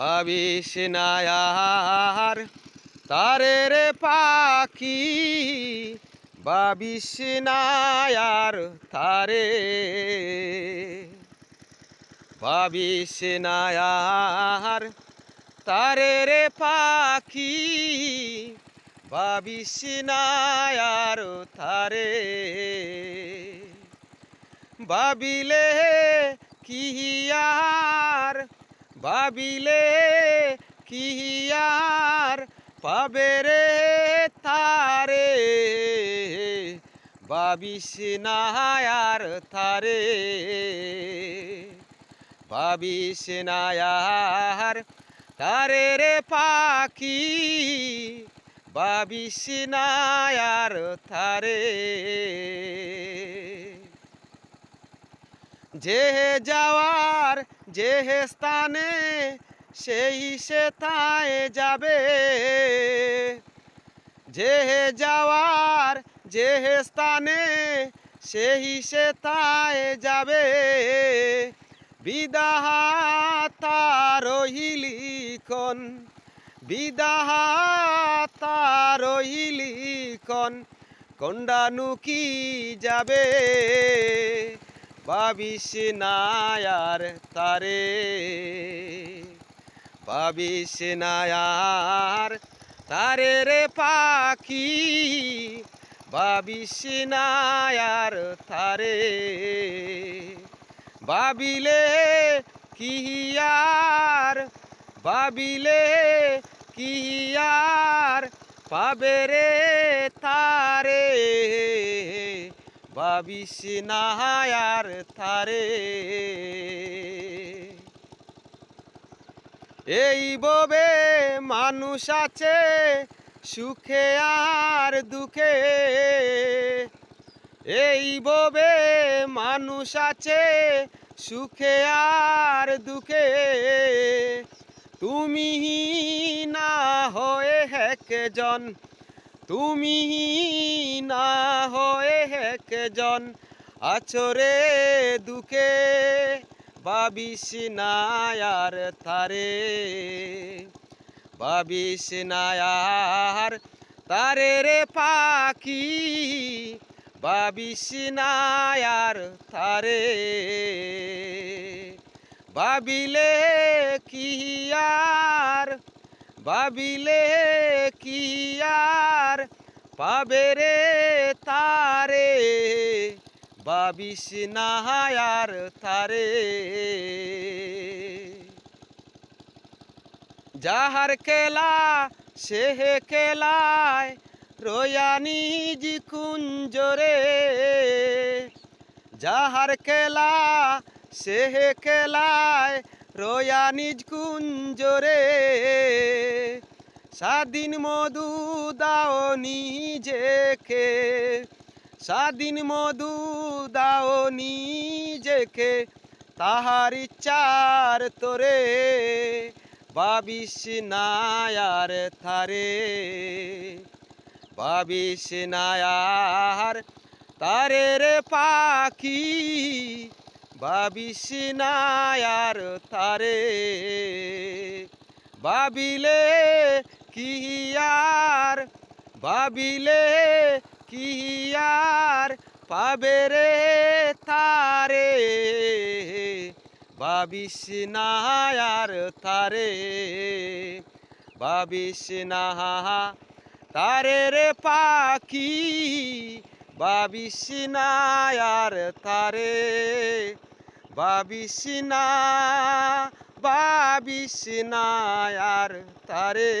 ভাবিস নায়ার তারে রে পাখি, ভাবিস নায়ার তারে। ভাবিস নায়ার তারে রে পাখি, ভাবিস নায়ার তারে। ভাবিলে কিহিয়ার ভাবিলে কিহিয়ার পাবে রে তারে? ভাবিস নায়ার তারে। ভাবিস নায়ার তারে রে পাখি। ভাবিস নায়ার তারে। যে হে যাওয়ার, যে হে স্থানে, সেই সে তাই যাবে। যে হে যাওয়ার, যে হে স্থানে, সেই সে তাই যাবে। বিদাহাতা রহিলিখন বিদাহাতা রহিলিখন, কন্ডানু কি যাবে? ভাবিস নায়ার তারে, ভাবিস নায়ার তারে রে পাখি, ভাবিস নায়ার তারে, ভাবিলে কিহিয়ার ভাবিলে কিহিয়ার পাবে রে তারে। ভাবিস নাহায়ার থারে এই ববে মানুষ আছে সুখে আর দুঃখে। এই ববে মানুষ আছে সুখে আর দুঃখে। তুমি না হয়ে একজন তুমি না হয়ে একজন আছরে দুঃখে, ভাবিস নায়ার তারে, ভাবিস নায়ার তারে রে পাখি, ভাবিস নায়ার তারে, ভাবিলে কি আর ভাবিলে কি আর পাবে রে তারে? ভাবিস নাহায়ার তারে। যাহার খেলা, সে খেলায় রয়ানি জি কুঞ্জরে যাহার খেলা, সে খেলায় রয়া নিজ কুঞ্জরে স্বাধীন মধু দাও নিজেকে। স্বাধীন মধু দাও নিজেকে, তাহার ইচ্ছার তোরে। ভাবিস নায়ার থারে ভাবিস নায়ার তারে রে পাখি। ভাবিস নায়ার তারে ভাবিলে কি আর ভাবিলে, কি আর পাবে রে তারে? ভাবিস নায়ার তারে, ভাবিস নাহা তারে রে পাখি, ভাবিস নায়ার তারে। ভাবিস না ভাবিস নায়ার তারে।